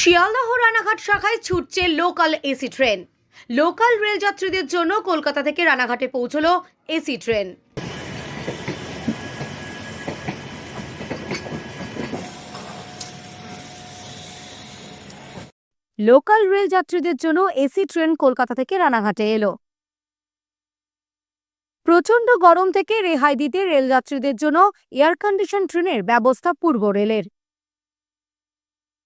শিয়ালদহ রানাঘাট শাখায় ছুটছে local AC train. Local rail যাত্রীদের জন্য কলকাতা থেকে রানাঘাটে পৌঁছলো এসি ট্রেন। লোকাল রেল যাত্রীদের জন্য এসি ট্রেন কলকাতা থেকে রানাঘাটে এলো। প্রচণ্ড গরম থেকে রেহাই দিতে রেল যাত্রীদের জন্য এয়ার কন্ডিশন ট্রেনের ব্যবস্থা পূর্ব রেলের।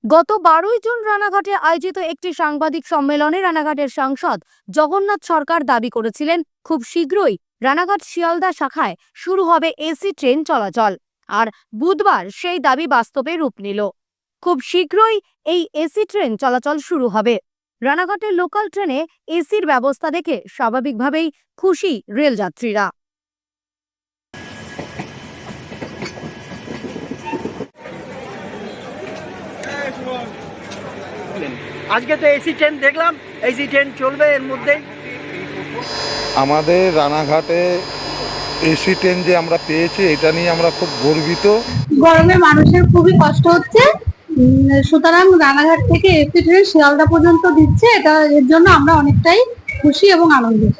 গত বারোই জুন রানাঘাটে আয়োজিত একটি সাংবাদিক সম্মেলনে রানাঘাটের সাংসদ জগন্নাথ সরকার দাবি করেছিলেন, খুব শীঘ্রই রানাঘাট শিয়ালদা শাখায় শুরু হবে এসি ট্রেন চলাচল। আর বুধবার সেই দাবি বাস্তবে রূপ নিল। খুব শীঘ্রই এই এসি ট্রেন চলাচল শুরু হবে। রানাঘাটের লোকাল ট্রেনে এসির ব্যবস্থা দেখে স্বাভাবিকভাবেই খুশি রেলযাত্রীরা। আজকে তো এসি ট্রেন দেখলাম এসি ট্রেন চলবে এর মধ্যেই। আমাদের রানাঘাটে এসি ট্রেন যে আমরা পেয়েছি এটা নিয়ে আমরা খুব গর্বিত। গরমে মানুষের খুবই কষ্ট হচ্ছে। উম, সুতরাং রানাঘাট থেকে এসি ট্রেন শিয়ালদা পর্যন্ত দিচ্ছে এটা এর জন্য আমরা অনেকটাই খুশি এবং আনন্দিত।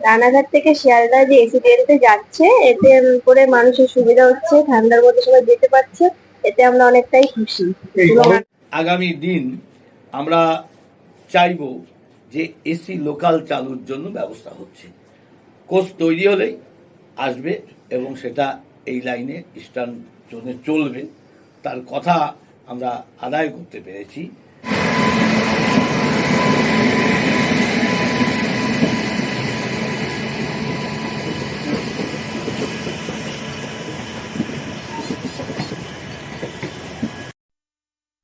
রানাঘাট থেকে শিয়ালদা যে এসি ট্রেনতে যাচ্ছে এতে করে মানুষের সুবিধা হচ্ছে ঠান্ডার মধ্যে সবাই যেতে পারছে এতে আমরা অনেকটাই খুশি। এবং আগামী দিন আমরা চাইব যে এসি লোকাল চালুর জন্য ব্যবস্থা হচ্ছে। কোচ তৈরি হলেই আসবে এবং সেটা এই লাইনে ইস্টার্ন জোনে চলবে। তার কথা আমরা আদায় করতে পেরেছি।